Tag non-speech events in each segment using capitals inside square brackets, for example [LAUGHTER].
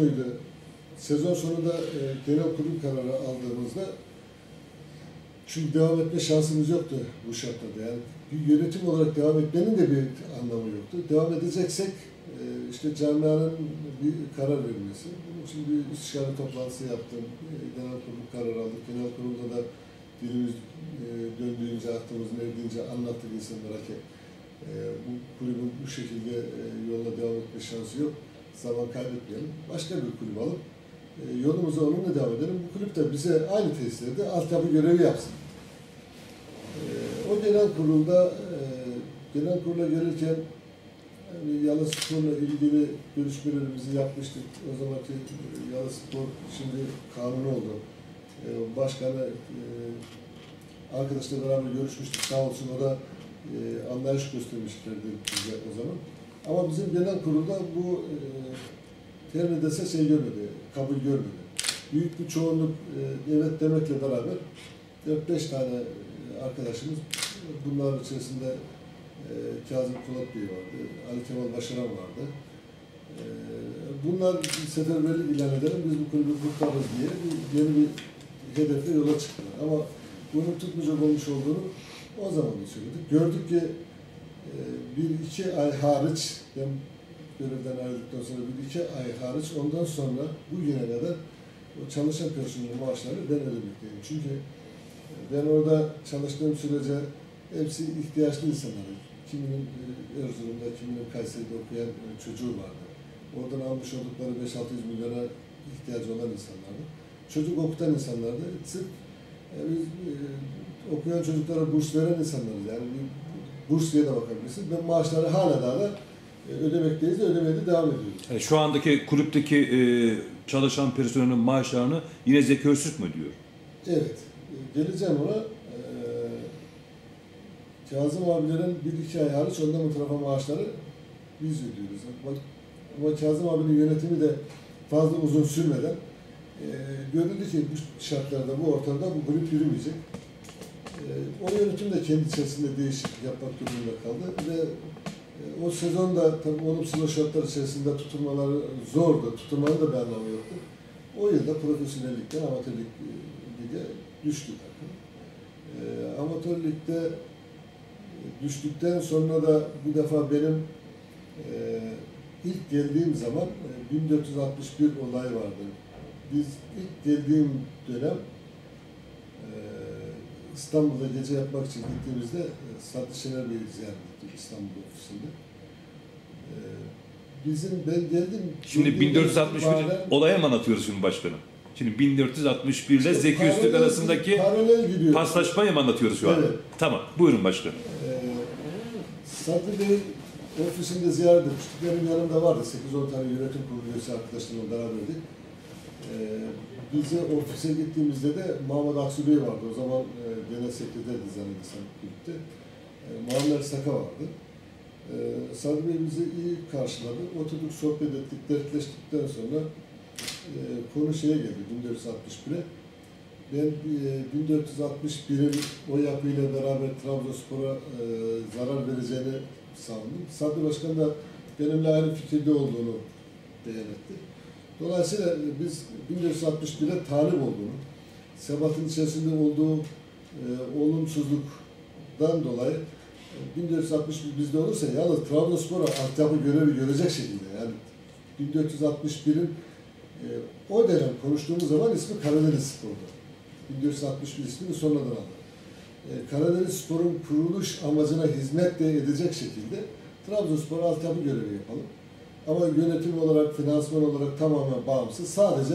Buydu. Sezon sonunda e, genel kurul kararı aldığımızda çünkü devam etme şansımız yoktu bu şartlarda. Yani bir yönetim olarak devam etmenin de bir anlamı yoktu. Devam edeceksek e, işte camianın bir karar vermesi. Bunun için bir istişare toplantısı yaptım. E, genel kurul kararı aldık. Genel kurulda da dilimiz e, döndüğünce, aklımız erdiğince anlattık insanlara ki e, bu kulübün bu şekilde e, yoluna devam etme şansı yok. Zaman kaybetmeyelim. Başka bir kulüp alıp e, yolumuza onunla devam edelim. Bu kulüp de bize aynı tesislerde altyapı görevi yapsın. E, o genel kurulda e, genel kurula gelirken yani Yalı Spor'la ilgili görüşmelerimizi yapmıştık. O zamanki e, Yalı Spor şimdi kanun oldu. E, başkanı arkadaşla beraber görüşmüştük. Sağ olsun o da anlayış göstermişlerdi bize o zaman. Ama bizim genel kurulda bu e, ne dese şey görmedi, kabul görmedi. Büyük bir çoğunluk e, evet demekle beraber 4-5 tane e, arkadaşımız bunların içerisinde e, Kazım Polat Bey vardı, Ali Kemal Başaran vardı. E, bunlar seferberlik ilan edelim, biz bu kulübü kurtarırız diye bir, yeni bir hedefle yola çıktılar. Ama bunun tutmayacak olmuş olduğunu o zaman da söyledik. Gördük ki bir iki ay hariç, ben görevden ayrıldıktan sonra bir iki ay hariç ondan sonra bugüne kadar o çalışan personelin maaşlarını ben ödemekteyim. Çünkü e, ben orada çalıştığım sürece hepsi ihtiyaçlı insanlar. Kiminin e, Erzurum'da, kiminin Kayseri'de okuyan e, çocuğu vardı. Oradan almış oldukları 5-600 milyona ihtiyacı olan insanlardı. Çocuk okutan insanlardı. Sırf e, biz e, okuyan çocuklara burs veren insanlarız. Yani burs diye de bakabilirsin. Ben maaşları hala daha da e, ödemekteyiz, ödemeye de devam ediyoruz. Yani şu andaki kulüpteki e, çalışan personelin maaşlarını yine Zeki Öztürk mü diyor? Evet, e, geleceğim ona. E, Kazım abilerin bir iki ay hariç ondan bu tarafa maaşları biz ödüyoruz. Bak, ama Kazım abinin yönetimi de fazla uzun sürmeden e, görüldü ki bu şartlarda, bu ortamda bu kulüp yürümeyecek. E, o yönetim de kendi içerisinde değişiklik yapmak durumunda kaldı ve e, o sezonda tabii olumsuz o şartlar içerisinde tutulmaları zordu. Tutulmanın da bir anlamı yoktu. O yılda profesyonellikten amatörlük e, lige düştü takım. E, amatör ligde e, düştükten sonra da bir defa benim e, ilk geldiğim zaman e, 1461 olay vardı. Biz ilk geldiğim dönem İstanbul'da gece yapmak için gittiğimizde e, Sadri Şener Bey'i ziyaret ettik İstanbul ofisinde. E, bizim ben geldim. Şimdi geldiğim 1461 itibaren- olaya mı anlatıyoruz şimdi başkanım? Şimdi 1461 ile İşte Zeki paralel- arasındaki paralel gidiyor. paslaşmayı mı anlatıyoruz şu? Evet. Tamam, buyurun başkanım. Ee, Sadri Bey ofisinde ziyaret etmiştik. Benim yanımda vardı. 8-10 tane yönetim kurulu üyesi arkadaşlarımla beraberdik. Ee, bize ofise gittiğimizde de Muhammed Aksu Bey vardı. O zaman e, genel sekreterdi zannedersem kulüpte. E, Muammer Saka vardı. E, Sadri Bey bizi iyi karşıladı. Oturduk, sohbet ettik, dertleştikten sonra e, konu şeye geldi, 1461'e. Ben e, 1461'in o yapıyla beraber Trabzonspor'a e, zarar vereceğini savundum. Sabri Başkan da benimle aynı fikirde olduğunu beyan. Dolayısıyla biz 1461'e talip olduğunu, Sebat'ın içerisinde olduğu e, olumsuzluktan dolayı e, 1461 bizde olursa yalnız Trabzonspor'a altyapı görevi görecek şekilde yani 1461'in e, o dönem konuştuğumuz zaman ismi Karadeniz Spor'du. 1461 ismini sonradan aldı. E, Karadeniz Spor'un kuruluş amacına hizmet de edecek şekilde Trabzonspor altyapı görevi yapalım. Ama yönetim olarak, finansman olarak tamamen bağımsız. Sadece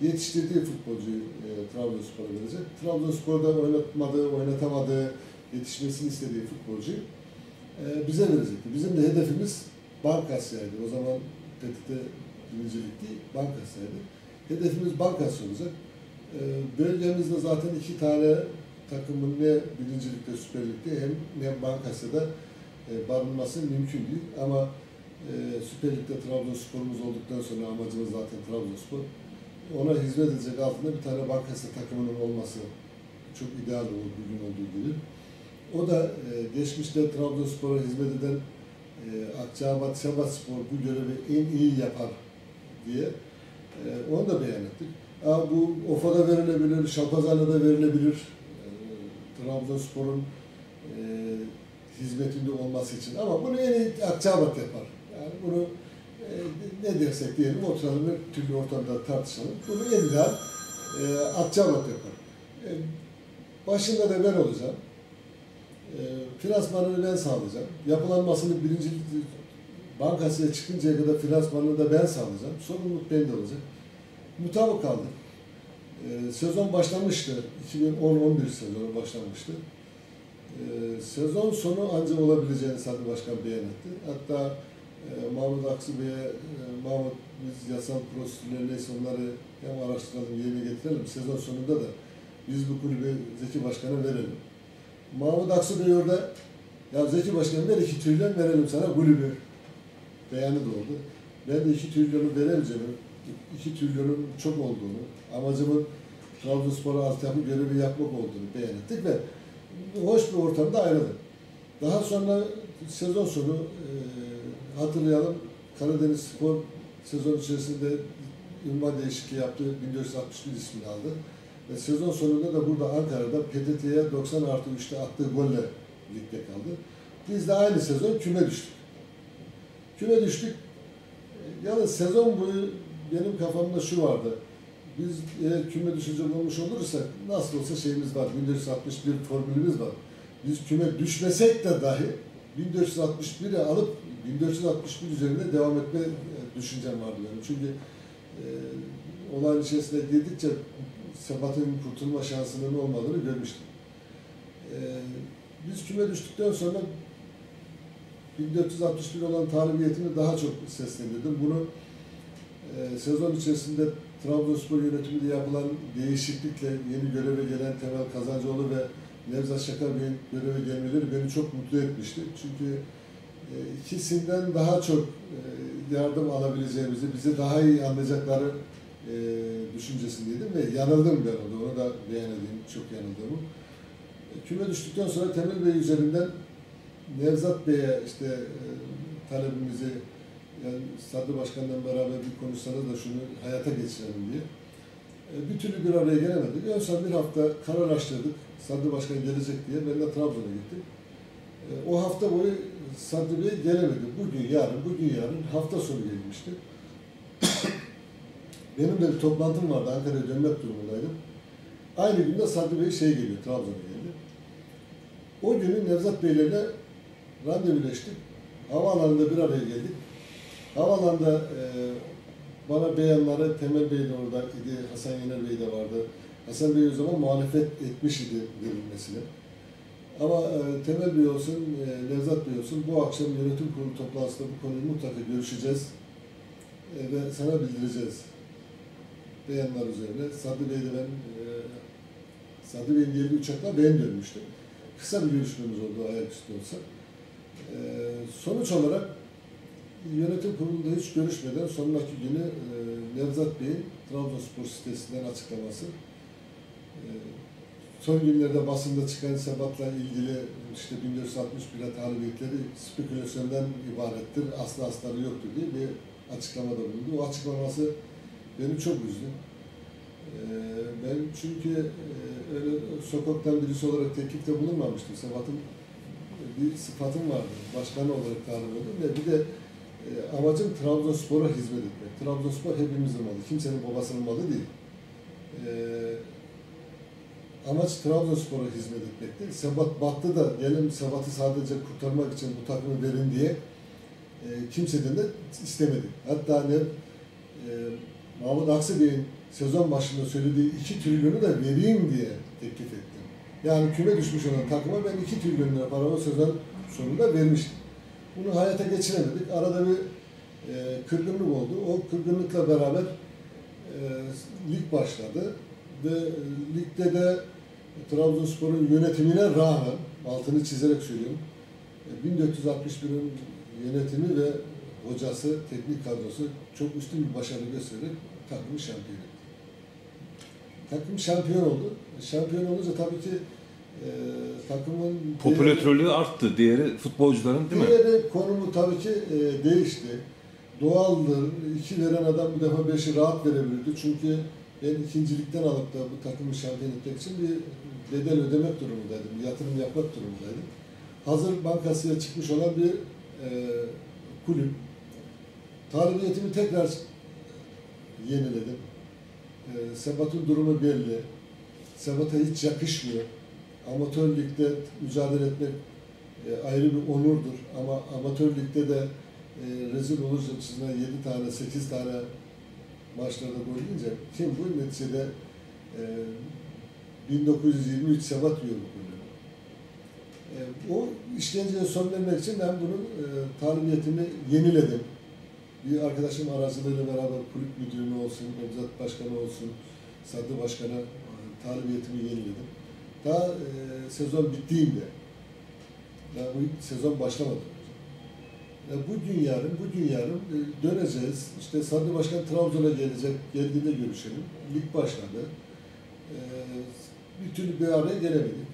yetiştirdiği futbolcuyu e, Trabzonspor'a verecek. Trabzonspor'da oynatmadığı, oynatamadığı, yetişmesini istediği futbolcuyu e, bize verecekti. Bizim de hedefimiz Bankasya'ydı. O zaman PTT birincilik değil, Bankasya'ydı. Hedefimiz Bankasya olacak. E, bölgemizde zaten iki tane takımın ne birincilikte, Süper Lig'de hem ne Bankasya'da e, barınması mümkün değil. Ama Süper Lig'de Trabzonspor'umuz olduktan sonra amacımız zaten Trabzonspor. Ona hizmet edecek altında bir tane Bankasya takımının olması çok ideal olur bugün olduğu gibi. O da e, geçmişte Trabzonspor'a hizmet eden e, Akçaabat Sebat Spor bu görevi en iyi yapar diye E, onu da beyan ettik. Bu OFA'da verilebilir, Şapazana'da verilebilir. E, Trabzonspor'un e, hizmetinde olması için. Ama bunu en iyi Akçabat yapar. Yani bunu e, ne dersek diyelim oturalım bir türlü ortamda tartışalım. Bunu ideal e, Akçabat yapar. E, başında da ben olacağım. E, finansmanını ben sağlayacağım. Yapılanmasını birinci bankasıya çıkıncaya kadar finansmanını da ben sağlayacağım. Sorumluluk bende olacak. Mutabık kaldık. E, sezon başlamıştı. 2010-11 sezonu başlamıştı. E, sezon sonu ancak olabileceğini Sadi Başkan beyan etti. Hatta e, Mahmut Aksu Bey'e, e, Mahmut biz yasal prosedürler neyse onları hem araştıralım, yerine getirelim. Sezon sonunda da biz bu kulübü Zeki Başkan'a verelim. Mahmut Aksu Bey orada ya Zeki Başkan ver iki trilyon verelim sana kulübü. Beyanı da oldu. Ben de iki trilyonu veremeyeceğimi, iki trilyonun çok olduğunu, amacımın Trabzonspor'a altyapı görevi yapmak olduğunu beyan ettik ve hoş bir ortamda ayrıldık. Daha sonra sezon sonu e, hatırlayalım Karadeniz Spor sezon içerisinde ünvan değişikliği yaptı. 1461 ismini aldı. Ve sezon sonunda da burada Ankara'da PTT'ye 90 artı 3'te attığı golle ligde kaldı. Biz de aynı sezon küme düştük. Küme düştük. Yalnız sezon boyu benim kafamda şu vardı. Biz eğer küme düşecek olmuş olursak nasıl olsa şeyimiz var. 1461 formülümüz var. Biz küme düşmesek de dahi 1461'i alıp 1461 üzerinde devam etme düşüncem vardı benim. Çünkü e, olayın içerisine girdikçe Sebat'ın kurtulma şansının olmadığını görmüştüm. E, biz küme düştükten sonra 1461 olan talibiyetini daha çok seslendirdim. Bunu e, sezon içerisinde Trabzonspor yönetiminde yapılan değişiklikle yeni göreve gelen Temel Kazancıoğlu ve Nevzat Şakar Bey'in göreve gelmeleri beni çok mutlu etmişti. Çünkü e, ikisinden daha çok e, yardım alabileceğimizi, bizi daha iyi anlayacakları e, düşüncesindeydim ve yanıldım ben orada. Onu da beyan edeyim, çok yanıldığımı. E, küme düştükten sonra Temel Bey üzerinden Nevzat Bey'e işte talebimizi yani Sadri Başkan'la beraber bir konuşsanız da şunu hayata geçirelim diye. E, bir türlü bir araya gelemedik. En son bir hafta kararlaştırdık. Sadri Başkan gelecek diye. Ben de Trabzon'a gittim. E, o hafta boyu Sadri Bey gelemedi. Bugün, yarın, bugün, yarın hafta sonu gelmişti. [COUGHS] Benim de bir toplantım vardı. Ankara'ya dönmek durumundaydım. Aynı günde Sadri Bey şey geliyor, Trabzon'a geldi. O günü Nevzat Beylerle randevuleştik. Havaalanında bir araya geldik. Havaalanında e, bana beyanları Temel Bey de orada idi, Hasan Yener Bey de vardı. Hasan Bey o zaman muhalefet etmiş idi verilmesine. Ama e, Temel Bey olsun, e, Nevzat Bey olsun bu akşam yönetim kurulu toplantısında bu konuyu mutlaka görüşeceğiz e, ve sana bildireceğiz. Beyanlar üzerine. Sadri Bey de ben, e, Sadri Bey'in geldiği uçakla ben dönmüştüm. Kısa bir görüşmemiz oldu ayaküstü olsa. E, sonuç olarak yönetim kurulunda hiç görüşmeden sonraki günü e, Nevzat Bey'in Trabzonspor sitesinden açıklaması e, son günlerde basında çıkan sebatla ilgili işte 1461'e talibiyetleri spekülasyondan ibarettir, aslı asları yoktur diye bir açıklamada bulundu. O açıklaması beni çok üzdü. E, ben çünkü öyle sokaktan birisi olarak teklifte bulunmamıştım. Sebat'ın bir sıfatım vardı. Başkanı olarak oldum ve bir de e, amacım Trabzonspor'a hizmet etmek. Trabzonspor hepimizin malı. Kimsenin babasının malı değil. E, amaç Trabzonspor'a hizmet etmekti. Sebat battı da gelin Sebat'ı sadece kurtarmak için bu takımı verin diye e, kimseden de istemedik. Hatta ne e, Mahmut Aksı Bey'in sezon başında söylediği 2 trilyonu da vereyim diye teklif ettim. Yani küme düşmüş olan takıma ben 2 trilyon lira paramı sezon sonunda vermiştim. Bunu hayata geçiremedik. Arada bir e, kırgınlık oldu. O kırgınlıkla beraber e, lig başladı ve e, ligde de Trabzonspor'un yönetimine rağmen altını çizerek söylüyorum. E, 1461'in yönetimi ve hocası, teknik kadrosu çok üstün bir başarı göstererek takımı şampiyon etti. Takım şampiyon oldu. Şampiyon olunca tabii ki e, takımın Popülatörlüğü arttı. Diğeri futbolcuların değil mi? Diğeri konumu tabii ki e, değişti. doğaldır. İki veren adam bu defa beşi rahat verebilirdi. Çünkü ben ikincilikten alıp da bu takımı şampiyon etmek için bir bedel ödemek durumundaydım. Bir yatırım yapmak durumundaydım. Hazır bankasıya çıkmış olan bir e, kulüp. Talibiyetimi tekrar yeniledim. E, Sebat'ın durumu belli. Sebat'a hiç yakışmıyor. Amatör ligde mücadele etmek e, ayrı bir onurdur. Ama amatör ligde de e, rezil olurcasına 7 tane, 8 tane maçlarda gol kim bu neticede e, 1923 Sebat diyor bu. E, o işkenceye son vermek için ben bunun e, talibiyetimi yeniledim. Bir arkadaşım aracılığıyla beraber kulüp müdürü olsun, Nevzat Başkanı olsun, Sadı Başkan'a e, talibiyetimi yeniledim. Daha e, sezon bittiğinde, daha bu sezon başlamadı. E, bugün yarın, bugün yarın e, döneceğiz. İşte Sadı Başkan Trabzon'a gelecek, geldiğinde görüşelim. Lig başladı. E, bir türlü bir araya gelemedik.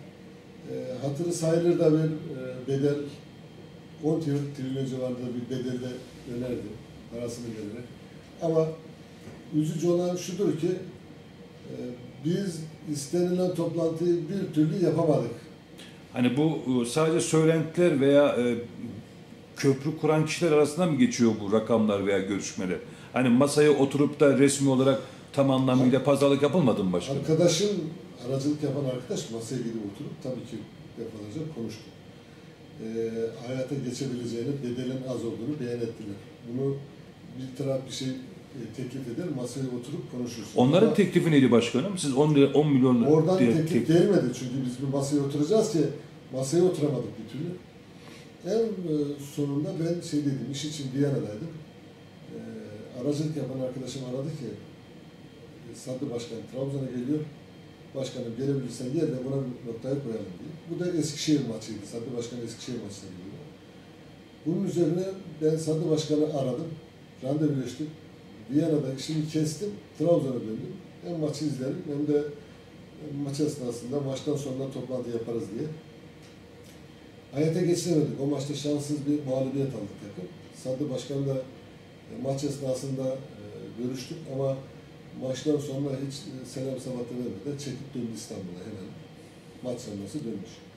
E, hatırı sayılır da bir e, bedel 10 trilyon civarında bir bedelle önerdi parasını vererek. Ama üzücü olan şudur ki e, biz istenilen toplantıyı bir türlü yapamadık. Hani bu e, sadece söylentiler veya e, köprü kuran kişiler arasında mı geçiyor bu rakamlar veya görüşmeler? Hani masaya oturup da resmi olarak tam anlamıyla pazarlık yapılmadı mı başkanım? Arkadaşın, aracılık yapan arkadaş masaya gidip oturup tabii ki defalarca konuştu. E, hayata geçebileceğini, bedelin az olduğunu beyan ettiler. Bunu bir taraf bir şey teklif eder, masaya oturup konuşursun. Onların Ama- teklifi neydi başkanım? Siz 10, lira- 10 milyon Oradan diye teklif teklif- gelmedi çünkü biz bir masaya oturacağız ki masaya oturamadık bir türlü. En e, sonunda ben şey dedim, iş için Viyana'daydım. E, aracılık yapan arkadaşım aradı ki e, Sadı Başkan Trabzon'a geliyor. Başkanım gelebilirsen gel de buna bir noktayı koyalım diye. Bu da Eskişehir maçıydı. Sadı Başkan Eskişehir maçına geliyor. Bunun üzerine ben Sadı Başkan'ı aradım. Randevuleştik. Viyana'da işimi kestim. Trabzon'a döndüm. Hem maçı izlerim hem de maç esnasında maçtan sonra toplantı yaparız diye. Hayata geçiremedik. O maçta şanssız bir mağlubiyet aldık takım. Sadı Başkan da e, maç esnasında e, görüştük ama maçtan sonra hiç e, selam sabahta vermeden çekip döndü İstanbul'a hemen. Maç sonrası dönmüş.